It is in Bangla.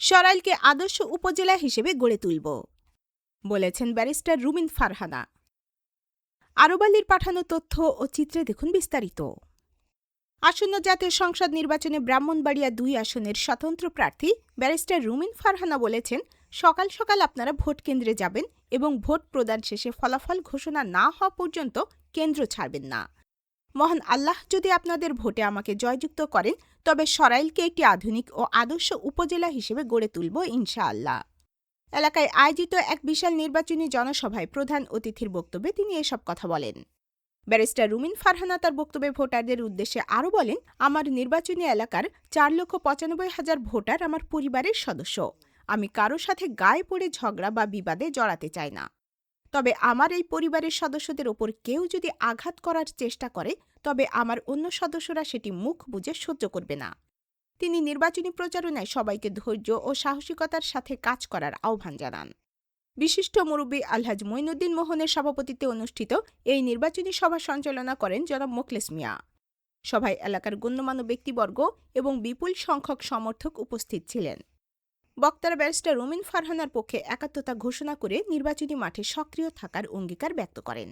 সরাইলকে আদর্শ উপজেলা হিসেবে গড়ে তুলব, বলেছেন ব্যারিস্টার রুমিন ফারহানা। আরবালির পাঠানো তথ্য ও চিত্রে দেখুন বিস্তারিত। আসন্ন জাতীয় সংসদ নির্বাচনে ব্রাহ্মণবাড়িয়া দুই আসনের স্বতন্ত্র প্রার্থী ব্যারিস্টার রুমিন ফারহানা বলেছেন, সকাল সকাল আপনারা ভোট কেন্দ্রে যাবেন এবং ভোট প্রদান শেষে ফলাফল ঘোষণা না হওয়া পর্যন্ত কেন্দ্র ছাড়বেন না। মহান আল্লাহ যদি আপনাদের ভোটে আমাকে জয়যুক্ত করেন, তবে সরাইলকে একটি আধুনিক ও আদর্শ উপজেলা হিসেবে গড়ে তুলব ইনশাআল্লাহ। এলাকায় আয়োজিত এক বিশাল নির্বাচনী জনসভায় প্রধান অতিথির বক্তব্যে তিনি এসব কথা বলেন। ব্যারিস্টার রুমিন ফারহানা তার বক্তব্যে ভোটারদের উদ্দেশ্যে আরও বলেন, আমার নির্বাচনী এলাকার চার লক্ষ পঁচানব্বই হাজার ভোটার আমার পরিবারের সদস্য। আমি কারও সাথে গায়ে পড়ে ঝগড়া বা বিবাদে জড়াতে চাই না। তবে আমার এই পরিবারের সদস্যদের ওপর কেউ যদি আঘাত করার চেষ্টা করে, তবে আমার অন্য সদস্যরা সেটি মুখ বুঝে সহ্য করবে না। তিনি নির্বাচনী প্রচারণায় সবাইকে ধৈর্য ও সাহসিকতার সাথে কাজ করার আহ্বান জানান। বিশিষ্ট মুরব্বী আলহাজ মঈনুদ্দিন মোহনের সভাপতিত্বে অনুষ্ঠিত এই নির্বাচনী সভা সঞ্চালনা করেন জনাব মোখলেস মিয়া। সভায় এলাকার গণ্যমান্য ব্যক্তিবর্গ এবং বিপুল সংখ্যক সমর্থক উপস্থিত ছিলেন। বক্তারা ব্যারিস্টার রুমিন ফারহানার পক্ষে একাত্মতা ঘোষণা করে নির্বাচনী মাঠে সক্রিয় থাকার অঙ্গীকার ব্যক্ত করেন।